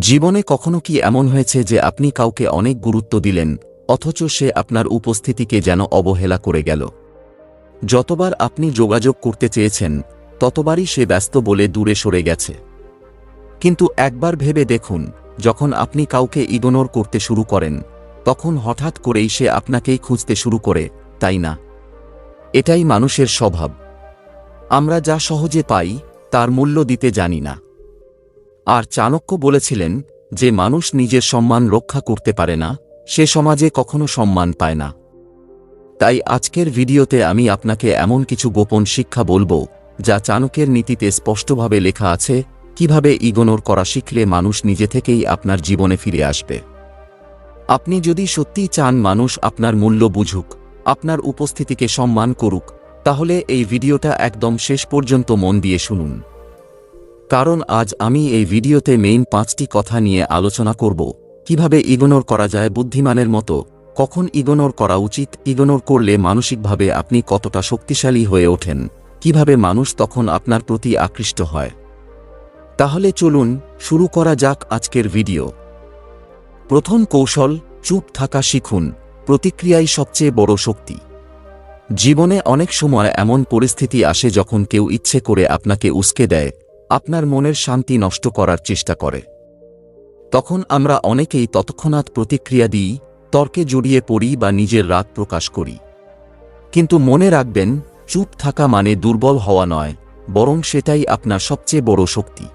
জীবনে কখনো কি এমন হয়েছে যে আপনি কাউকে অনেক গুরুত্ব দিলেন, অথচ সে আপনার উপস্থিতিকে যেন অবহেলা করে গেল? যতবার আপনি যোগাযোগ করতে চেয়েছেন, ততবারই সে ব্যস্ত বলে দূরে সরে গেছে। কিন্তু একবার ভেবে দেখুন, যখন আপনি কাউকে ইগনোর করতে শুরু করেন, তখন হঠাৎ করেই সে আপনাকেই খুঁজতে শুরু করে, তাই না? এটাই মানুষের স্বভাব। আমরা যা সহজে পাই, তার মূল্য দিতে জানি না। আর চাণক্য বলেছিলেন যে মানুষ নিজের সম্মান রক্ষা করতে পারে না, সে সমাজে কখনো সম্মান পায় না। তাই আজকের ভিডিওতে আমি আপনাকে এমন কিছু গোপন শিক্ষা বলব, যা চাণকের নীতিতে স্পষ্টভাবে লেখা আছে, কীভাবে ইগনোর করা শিখলে মানুষ নিজে থেকেই আপনার জীবনে ফিরে আসবে। আপনি যদি সত্যিই চান মানুষ আপনার মূল্য বুঝুক, আপনার উপস্থিতিকে সম্মান করুক, তাহলে এই ভিডিওটা একদম শেষ পর্যন্ত মন দিয়ে শুনুন। কারণ আজ আমি এই ভিডিওতে মেইন পাঁচটি কথা নিয়ে আলোচনা করব। কীভাবে ইগনোর করা যায় বুদ্ধিমানের মতো? কখন ইগনোর করা উচিত? ইগনোর করলে মানসিকভাবে আপনি কতটা শক্তিশালী হয়ে ওঠেন? কীভাবে মানুষ তখন আপনার প্রতি আকৃষ্ট হয়? তাহলে চলুন শুরু করা যাক আজকের ভিডিও প্রথম কৌশল, চুপ থাকা শিখুন। প্রতিক্রিয়াই সবচেয়ে বড় শক্তি। জীবনে অনেক সময় এমন পরিস্থিতি আসে যখন কেউ ইচ্ছে করে আপনাকে উস্কে দেয়। আপনার মনের শান্তি নষ্ট করার চেষ্টা করে। তখন আমরা অনেকেই তৎক্ষণাৎ প্রতিক্রিয়া দিই, তর্কে জড়িয়ে পড়ি বা নিজের রাগ প্রকাশ করি। কিন্তু মনে রাখবেন, চুপ থাকা মানে দুর্বল হওয়া নয়, বরং সেটাই আপনার সবচেয়ে বড় শক্তি।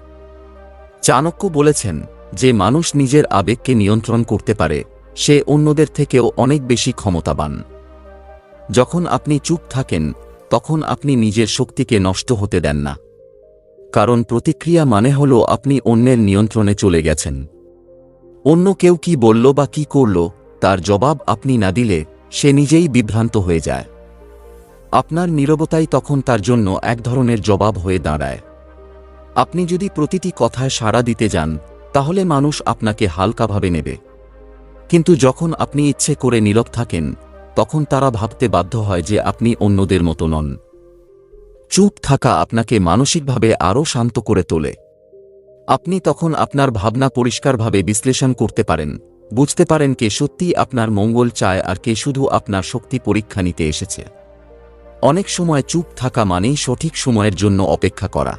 চাণক্য বলেছেন যে মানুষ নিজের আবেগকে নিয়ন্ত্রণ করতে পারে, সে অন্যদের থেকেও অনেক বেশি ক্ষমতাবান। যখন আপনি চুপ থাকেন, তখন আপনি নিজের শক্তিকে নষ্ট হতে দেন না। কারণ প্রতিক্রিয়া মানে হল আপনি অন্যের নিয়ন্ত্রণে চলে গেছেন। অন্য কেউ কি বলল বা কি করল, তার জবাব আপনি না দিলে সে নিজেই বিভ্রান্ত হয়ে যায়। আপনার নীরবতাই তখন তার জন্য এক ধরনের জবাব হয়ে দাঁড়ায়। আপনি যদি প্রতিটি কথায় সাড়া দিতে যান, তাহলে মানুষ আপনাকে হালকাভাবে নেবে। কিন্তু যখন আপনি ইচ্ছে করে নীরব থাকেন, তখন তারা ভাবতে বাধ্য হয় যে আপনি অন্যদের মতো নন। চুপ থাকা আপনাকে মানসিকভাবে আরও শান্ত করে তোলে। আপনি তখন আপনার ভাবনা পরিষ্কারভাবে বিশ্লেষণ করতে পারেন। বুঝতে পারেন কে সত্যি আপনার মঙ্গল চায় আর কে শুধু আপনার শক্তি পরীক্ষা নিতে এসেছে। অনেক সময় চুপ থাকা মানেই সঠিক সময়ের জন্য অপেক্ষা করা।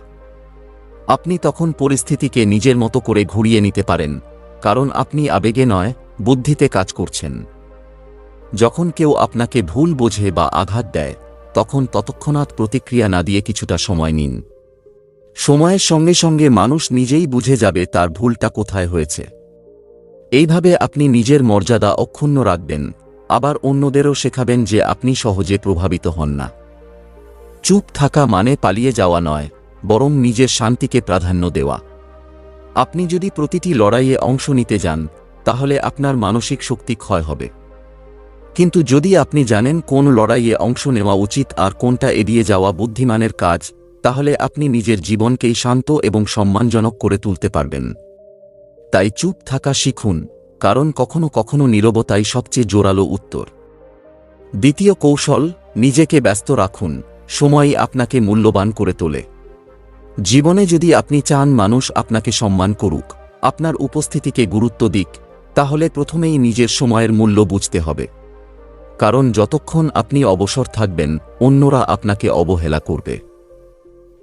আপনি তখন পরিস্থিতিকে নিজের মতো করে ঘুরিয়ে নিতে পারেন, কারণ আপনি আবেগে নয়, বুদ্ধিতে কাজ করছেন। যখন কেউ আপনাকে ভুল বোঝে বা আঘাত দেয় তখন ততক্ষণাৎ প্রতিক্রিয়া না দিয়ে কিছুটা সময় নিন। সময়ের সঙ্গে সঙ্গে মানুষ নিজেই বুঝে যাবে তার ভুলটা কোথায় হয়েছে। এইভাবে আপনি নিজের মর্যাদা অক্ষুণ্ণ রাখবেন, আবার অন্যদেরও শেখাবেন যে আপনি সহজে প্রভাবিত হন না। চুপ থাকা মানে পালিয়ে যাওয়া নয়, বরং নিজের শান্তিকে প্রাধান্য দেওয়া। আপনি যদি প্রতিটি লড়াইয়ে অংশ নিতে যান, তাহলে আপনার মানসিক শক্তি ক্ষয় হবে। কিন্তু যদি আপনি জানেন কোন লড়াইয়ে অংশ নেওয়া উচিত আর কোনটা এড়িয়ে যাওয়া বুদ্ধিমানের কাজ, তাহলে আপনি নিজের জীবনকেই শান্ত এবং সম্মানজনক করে তুলতে পারবেন। তাই চুপ থাকা শিখুন, কারণ কখনো কখনো নীরবতাই সবচেয়ে জোরালো উত্তর। দ্বিতীয় কৌশল, নিজেকে ব্যস্ত রাখুন, সময়ই আপনাকে মূল্যবান করে তোলে। জীবনে যদি আপনি চান মানুষ আপনাকে সম্মান করুক, আপনার উপস্থিতিকে গুরুত্ব দিক, তাহলে প্রথমেই নিজের সময়ের মূল্য বুঝতে হবে। কারণ যতক্ষণ আপনি অবসর থাকবেন, অন্যরা আপনাকে অবহেলা করবে।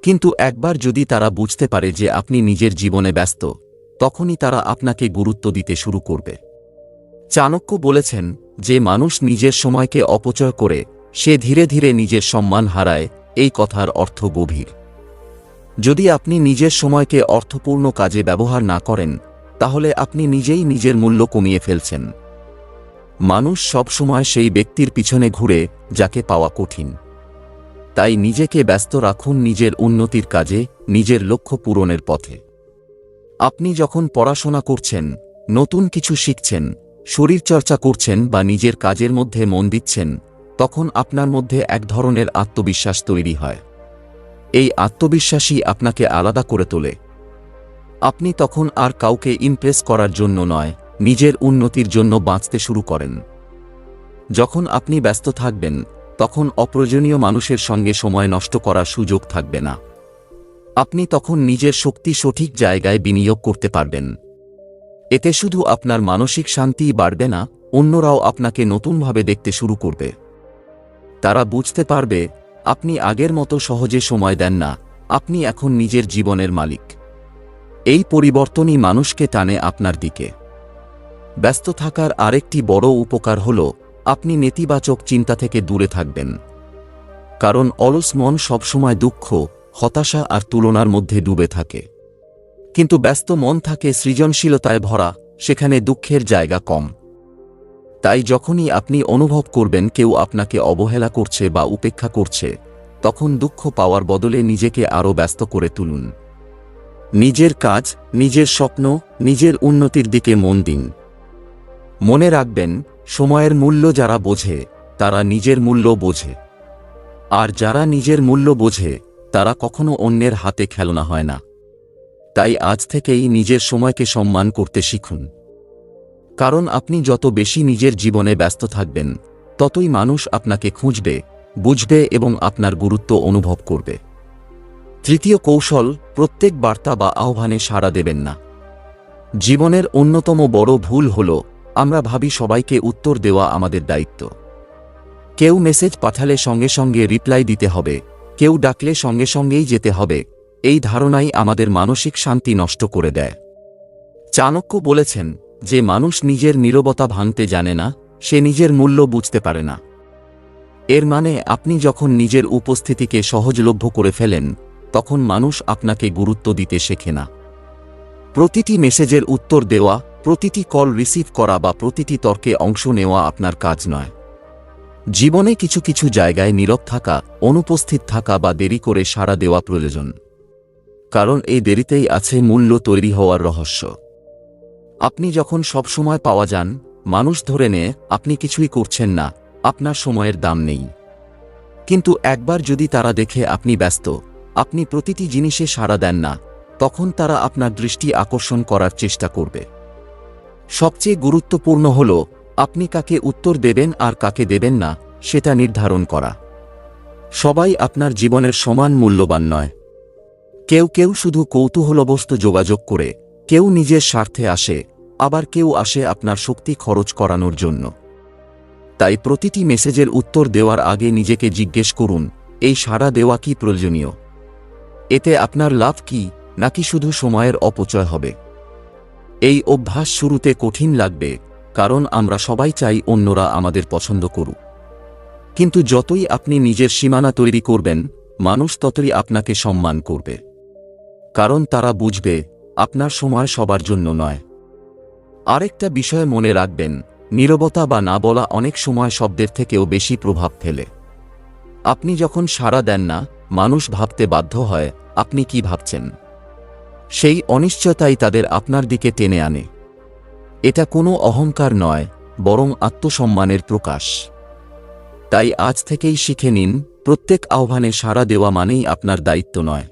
কিন্তু একবার যদি তারা বুঝতে পারে যে আপনি নিজের জীবনে ব্যস্ত, তখনই তারা আপনাকে গুরুত্ব দিতে শুরু করবে। চাণক্য বলেছেন যে মানুষ নিজের সময়কে অপচয় করে, সে ধীরে ধীরে নিজের সম্মান হারায়, এই কথার অর্থ গভীর। যদি আপনি নিজের সময়কে অর্থপূর্ণ কাজে ব্যবহার না করেন, তাহলে আপনি নিজেই নিজের মূল্য কমিয়ে ফেলছেন। মানুষ সব সময় সেই ব্যক্তির পিছনে ঘুরে যাকে পাওয়া কঠিন। তাই নিজেকে ব্যস্ত রাখুন নিজের উন্নতির কাজে, নিজের লক্ষ্য পূরণের পথে। আপনি যখন পড়াশোনা করছেন, নতুন কিছু শিখছেন, শরীরচর্চা করছেন বা নিজের কাজের মধ্যে মন দিচ্ছেন, তখন আপনার মধ্যে এক ধরনের আত্মবিশ্বাস তৈরি হয়। এই আত্মবিশ্বাসই আপনাকে আলাদা করে তোলে। আপনি তখন আর কাউকে ইমপ্রেস করার জন্য নয় নিজের উন্নতির জন্য বাঁচতে শুরু করেন। যখন আপনি ব্যস্ত থাকবেন, তখন অপ্রয়োজনীয় মানুষের সঙ্গে সময় নষ্ট করার সুযোগ থাকবে না। আপনি তখন নিজের শক্তি সঠিক জায়গায় বিনিয়োগ করতে পারবেন। এতে শুধু আপনার মানসিক শান্তিই বাড়বে না, অন্যরাও আপনাকে নতুনভাবে দেখতে শুরু করবে। তারা বুঝতে পারবে, আপনি আগের মতো সহজে সময় দেন না, আপনি এখন নিজের জীবনের মালিক। এই পরিবর্তনই মানুষকে টানে আপনার দিকে। ব্যস্ত থাকার আরেকটি বড় উপকার হল, আপনি নেতিবাচক চিন্তা থেকে দূরে থাকবেন। কারণ অলস মন সবসময় দুঃখ, হতাশা আর তুলনার মধ্যে ডুবে থাকে। কিন্তু ব্যস্ত মন থাকে সৃজনশীলতায় ভরা, সেখানে দুঃখের জায়গা কম। তাই যখনই আপনি অনুভব করবেন কেউ আপনাকে অবহেলা করছে বা উপেক্ষা করছে, তখন দুঃখ পাওয়ার বদলে নিজেকে আরও ব্যস্ত করে তুলুন। নিজের কাজ, নিজের স্বপ্ন, নিজের উন্নতির দিকে মন দিন। মনে রাখবেন, সময়ের মূল্য যারা বোঝে, তারা নিজের মূল্য বোঝে। আর যারা নিজের মূল্য বোঝে, তারা কখনো অন্যের হাতে খেলনা হয় না। তাই আজ থেকেই নিজের সময়কে সম্মান করতে শিখুন। কারণ আপনি যত বেশি নিজের জীবনে ব্যস্ত থাকবেন, ততই মানুষ আপনাকে খুঁজবে, বুঝবে এবং আপনার গুরুত্ব অনুভব করবে। তৃতীয় কৌশল, প্রত্যেক বার্তা বা আহ্বানে সাড়া দেবেন না। জীবনের অন্যতম বড় ভুল হল আমরা ভাবি সবাইকে উত্তর দেওয়া আমাদের দায়িত্ব। কেউ মেসেজ পাঠালে সঙ্গে সঙ্গে রিপ্লাই দিতে হবে, কেউ ডাকলে সঙ্গে সঙ্গেই যেতে হবে, এই ধারণাই আমাদের মানসিক শান্তি নষ্ট করে দেয়। চাণক্য বলেছেন যে মানুষ নিজের নীরবতা ভাঙতে জানে না, সে নিজের মূল্য বুঝতে পারে না। এর মানে আপনি যখন নিজের উপস্থিতিকে সহজলভ্য করে ফেলেন, তখন মানুষ আপনাকে গুরুত্ব দিতে শেখে না। প্রতিটি মেসেজের উত্তর দেওয়া প্রতিটি কল রিসিভ করা বা প্রতিটি তর্কে অংশ নেওয়া আপনার কাজ নয়। জীবনে কিছু কিছু জায়গায় নীরব থাকা, অনুপস্থিত থাকা বা দেরি করে সাড়া দেওয়া প্রয়োজন। কারণ এই দেরিতেই আছে মূল্য তৈরি হওয়ার রহস্য। আপনি যখন সবসময় পাওয়া যান, মানুষ ধরে নেয় আপনি কিছুই করছেন না, আপনার সময়ের দাম নেই। কিন্তু একবার যদি তারা দেখে আপনি ব্যস্ত, আপনি প্রতিটি জিনিসে সাড়া দেন না, তখন তারা আপনার দৃষ্টি আকর্ষণ করার চেষ্টা করবে। সবচেয়ে গুরুত্বপূর্ণ হল, আপনি কাকে উত্তর দেবেন আর কাকে দেবেন না, সেটা নির্ধারণ করা। সবাই আপনার জীবনের সমান মূল্যবান নয়। কেউ কেউ শুধু কৌতূহলবস্তু যোগাযোগ করে, কেউ নিজের স্বার্থে আসে, আবার কেউ আসে আপনার শক্তি খরচ করানোর জন্য। তাই প্রতিটি মেসেজের উত্তর দেওয়ার আগে নিজেকে জিজ্ঞেস করুন, এই সাড়া দেওয়া কি প্রয়োজনীয়? এতে আপনার লাভ কি, নাকি শুধু সময়ের অপচয় হবে? এই অভ্যাস শুরুতে কঠিন লাগবে, কারণ আমরা সবাই চাই অন্যরা আমাদের পছন্দ করুক। কিন্তু যতই আপনি নিজের সীমানা তৈরি করবেন, মানুষ ততই আপনাকে সম্মান করবে। কারণ তারা বুঝবে, আপনার সময় সবার জন্য নয়। আরেকটা বিষয় মনে রাখবেন, নীরবতা বা না বলা অনেক সময় শব্দের থেকেও বেশি প্রভাব ফেলে। আপনি যখন সাড়া দেন না, মানুষ ভাবতে বাধ্য হয়, আপনি কি ভাবছেন? সেই অনিশ্চয়তাই তাদের আপনার দিকে টেনে আনে। এটা কোনো অহংকার নয়, বরং আত্মসম্মানের প্রকাশ। তাই আজ থেকেই শিখে নিন, প্রত্যেক আহ্বানে সাড়া দেওয়া মানেই আপনার দায়িত্ব নয়।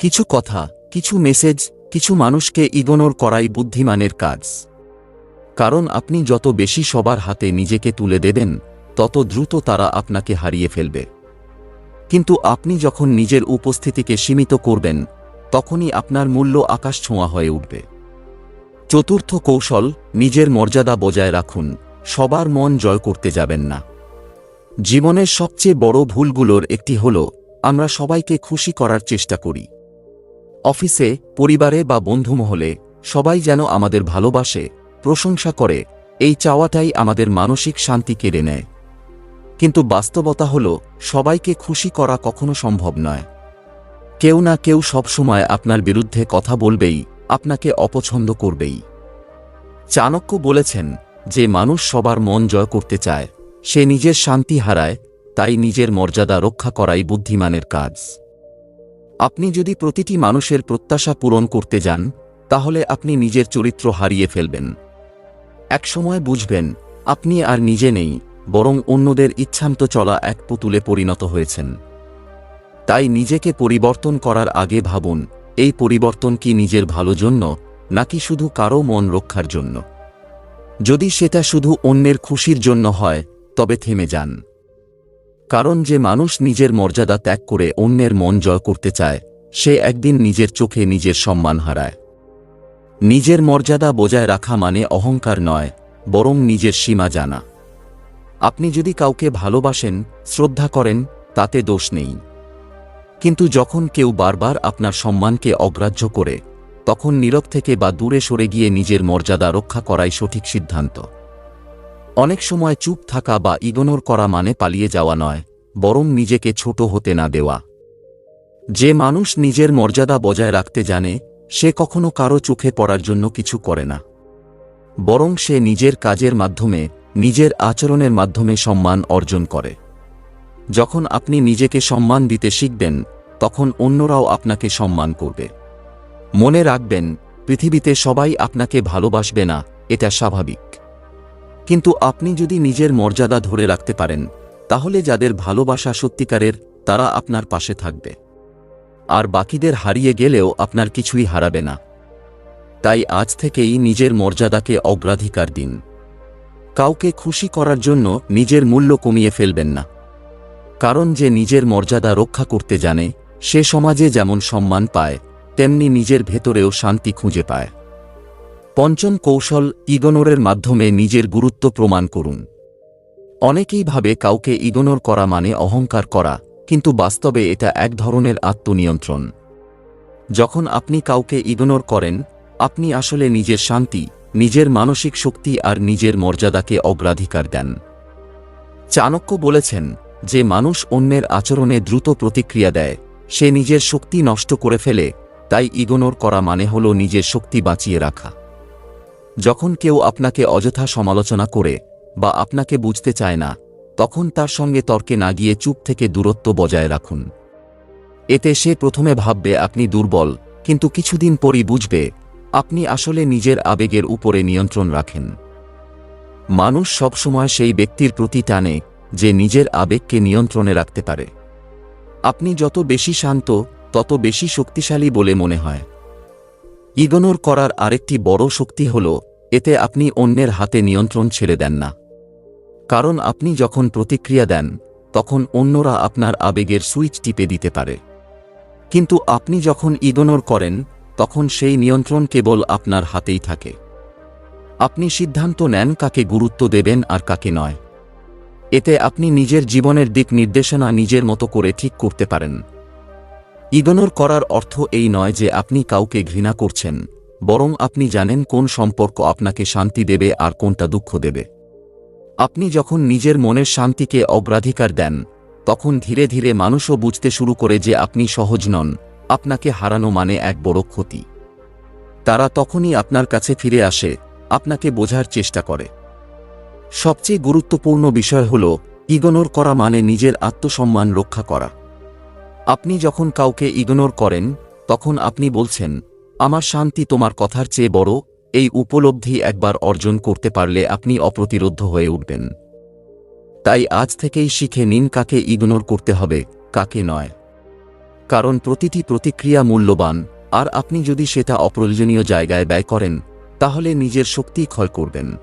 কিছু কথা, কিছু মেসেজ, কিছু মানুষকে ইগনোর করাই বুদ্ধিমানের কাজ। কারণ আপনি যত বেশি সবার হাতে নিজেকে তুলে দেবেন, তত দ্রুত তারা আপনাকে হারিয়ে ফেলবে। কিন্তু আপনি যখন নিজের উপস্থিতিকে সীমিত করবেন তখনই আপনার মূল্য আকাশ ছোঁয়া হয়ে উঠবে। চতুর্থ কৌশল, নিজের মর্যাদা বজায় রাখুন। সবার মন জয় করতে যাবেন না। জীবনের সবচেয়ে বড় ভুলগুলোর একটি হল, আমরা সবাইকে খুশি করার চেষ্টা করি। অফিসে, পরিবারে বা বন্ধুমহলে, সবাই যেন আমাদের ভালোবাসে, প্রশংসা করে, এই চাওয়াটাই আমাদের মানসিক শান্তি কেড়ে নেয়। কিন্তু বাস্তবতা হল, সবাইকে খুশি করা কখনো সম্ভব নয়। কেউ না কেউ সবসময় আপনার বিরুদ্ধে কথা বলবেই, আপনাকে অপছন্দ করবেই। চাণক্য বলেছেন যে মানুষ সবার মন জয় করতে চায়, সে নিজের শান্তি হারায়, তাই নিজের মর্যাদা রক্ষা করাই বুদ্ধিমানের কাজ। আপনি যদি প্রতিটি মানুষের প্রত্যাশা পূরণ করতে যান, তাহলে আপনি নিজের চরিত্র হারিয়ে ফেলবেন। একসময় বুঝবেন, আপনি আর নিজে নেই, বরং অন্যদের ইচ্ছান্ত চলা এক পুতুলে পরিণত হয়েছেন। তাই নিজেকে পরিবর্তন করার আগে ভাবুন, এই পরিবর্তন কি নিজের ভালো জন্য, নাকি শুধু কারও মন রক্ষার জন্য? যদি সেটা শুধু অন্যের খুশির জন্য হয়, তবে থেমে যান। কারণ যে মানুষ নিজের মর্যাদা ত্যাগ করে অন্যের মন জয় করতে চায়, সে একদিন নিজের চোখে নিজের সম্মান হারায়। নিজের মর্যাদা বজায় রাখা মানে অহংকার নয়, বরং নিজের সীমা জানা। আপনি যদি কাউকে ভালোবাসেন, শ্রদ্ধা করেন, তাতে দোষ নেই। কিন্তু যখন কেউ বারবার আপনার সম্মানকে অগ্রাহ্য করে, তখন নীরব থেকে বা দূরে সরে গিয়ে নিজের মর্যাদা রক্ষা করাই সঠিক সিদ্ধান্ত। অনেক সময় চুপ থাকা বা ইগনোর করা মানে পালিয়ে যাওয়া নয়, বরং নিজেকে ছোট হতে না দেওয়া। যে মানুষ নিজের মর্যাদা বজায় রাখতে জানে, সে কখনো কারও চোখে পড়ার জন্য কিছু করে না। বরং সে নিজের কাজের মাধ্যমে, নিজের আচরণের মাধ্যমে সম্মান অর্জন করে। যখন আপনি নিজেকে সম্মান দিতে শিখবেন, তখন অন্যরাও আপনাকে সম্মান করবে। মনে রাখবেন, পৃথিবীতে সবাই আপনাকে ভালোবাসবে না, এটা স্বাভাবিক। কিন্তু আপনি যদি নিজের মর্যাদা ধরে রাখতে পারেন, তাহলে যাদের ভালোবাসা সত্যিকারের, তারা আপনার পাশে থাকবে। আর বাকিদের হারিয়ে গেলেও আপনার কিছুই হারাবে না। তাই আজ থেকেই নিজের মর্যাদাকে অগ্রাধিকার দিন। কাউকে খুশি করার জন্য নিজের মূল্য কমিয়ে ফেলবেন না। কারণ যে নিজের মর্যাদা রক্ষা করতে জানে, সে সমাজে যেমন সম্মান পায়, তেমনি নিজের ভেতরেও শান্তি খুঁজে পায়। পঞ্চম কৌশল ইগনোরের মাধ্যমে নিজের গুরুত্ব প্রমাণ করুন। অনেকেই ভাবে কাউকে ইগনোর করা মানে অহংকার করা, কিন্তু বাস্তবে এটা এক ধরনের আত্মনিয়ন্ত্রণ। যখন আপনি কাউকে ইগনোর করেন, আপনি আসলে নিজের শান্তি, নিজের মানসিক শক্তি আর নিজের মর্যাদাকে অগ্রাধিকার দেন। চাণক্য বলেছেন যে মানুষ অন্যের আচরণে দ্রুত প্রতিক্রিয়া দেয়, সে নিজের শক্তি নষ্ট করে ফেলে, তাই ইগনোর করা মানে হল নিজের শক্তি বাঁচিয়ে রাখা। যখন কেউ আপনাকে অযথা সমালোচনা করে বা আপনাকে বুঝতে চায় না, তখন তার সঙ্গে তর্কে না গিয়ে চুপ থেকে দূরত্ব বজায় রাখুন। এতে সে প্রথমে ভাববে, আপনি দুর্বল, কিন্তু কিছুদিন পরই বুঝবে, আপনি আসলে নিজের আবেগের উপরে নিয়ন্ত্রণ রাখেন। মানুষ সবসময় সেই ব্যক্তির প্রতি টানে যে নিজের আবেগকে নিয়ন্ত্রণে রাখতে পারে। আপনি যত বেশি শান্ত, তত বেশি শক্তিশালী বলে মনে হয়। ইগনোর করার আরেকটি বড় শক্তি হল, এতে আপনি অন্যের হাতে নিয়ন্ত্রণ ছেড়ে দেন না। কারণ আপনি যখন প্রতিক্রিয়া দেন, তখন অন্যরা আপনার আবেগের সুইচ টিপে দিতে পারে। কিন্তু আপনি যখন ইগনোর করেন, তখন সেই নিয়ন্ত্রণ কেবল আপনার হাতেই থাকে। আপনি সিদ্ধান্ত নেন কাকে গুরুত্ব দেবেন আর কাকে নয়। এতে আপনি নিজের জীবনের দিক নির্দেশনা নিজের মতো করে ঠিক করতে পারেন। ইগনোর করার অর্থ এই নয় যে আপনি কাউকে ঘৃণা করছেন, বরং আপনি জানেন কোন সম্পর্ক আপনাকে শান্তি দেবে আর কোনটা দুঃখ দেবে। আপনি যখন নিজের মনের শান্তিকে অগ্রাধিকার দেন, তখন ধীরে ধীরে মানুষও বুঝতে শুরু করে যে আপনি সহজ নন, আপনাকে হারানো মানে এক বড় ক্ষতি। তারা তখনই আপনার কাছে ফিরে আসে, আপনাকে বোঝার চেষ্টা করে। সবচেয়ে গুরুত্বপূর্ণ বিষয় হল, ইগনোর করা মানে নিজের আত্মসম্মান রক্ষা করা। আপনি যখন কাউকে ইগনোর করেন, তখন আপনি বলছেন, আমার শান্তি তোমার কথার চেয়ে বড়, এই উপলব্ধি একবার অর্জন করতে পারলে আপনি অপ্রতিরোধ হয়ে উঠবেন। তাই আজ থেকেই শিখে নিন কাকে ইগনোর করতে হবে, কাকে নয়। কারণ প্রতিটি প্রতিক্রিয়া মূল্যবান, আর আপনি যদি সেটা অপ্রয়োজনীয় জায়গায় ব্যয় করেন, তাহলে নিজের শক্তি ক্ষয় করবেন।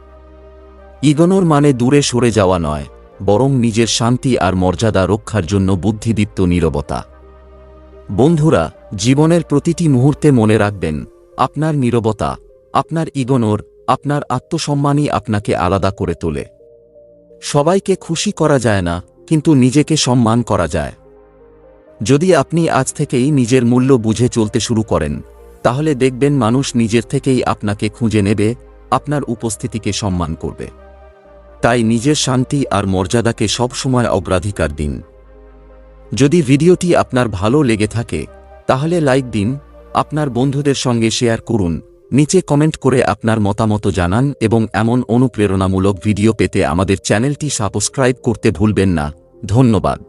ইগনোর মানে দূরে সরে যাওয়া নয়, বরং নিজের শান্তি আর মর্যাদা রক্ষার জন্য বুদ্ধিদীপ্ত নীরবতা। বন্ধুরা, জীবনের প্রতিটি মুহূর্তে মনে রাখবেন, আপনার নীরবতা, আপনার ইগনোর, আপনার আত্মসম্মানই আপনাকে আলাদা করে তোলে। সবাইকে খুশি করা যায় না, কিন্তু নিজেকে সম্মান করা যায়। যদি আপনি আজ থেকেই নিজের মূল্য বুঝে চলতে শুরু করেন, তাহলে দেখবেন মানুষ নিজের থেকেই আপনাকে খুঁজে নেবে, আপনার উপস্থিতিকে সম্মান করবে। তাই নিজের শান্তি আর মর্যাদাকে সবসময় অগ্রাধিকার দিন। যদি ভিডিওটি আপনার ভালো লেগে থাকে, তাহলে লাইক দিন, আপনার বন্ধুদের সঙ্গে শেয়ার করুন, নিচে কমেন্ট করে আপনার মতামত জানান এবং এমন অনুপ্রেরণামূলক ভিডিও পেতে আমাদের চ্যানেলটি সাবস্ক্রাইব করতে ভুলবেন না। ধন্যবাদ।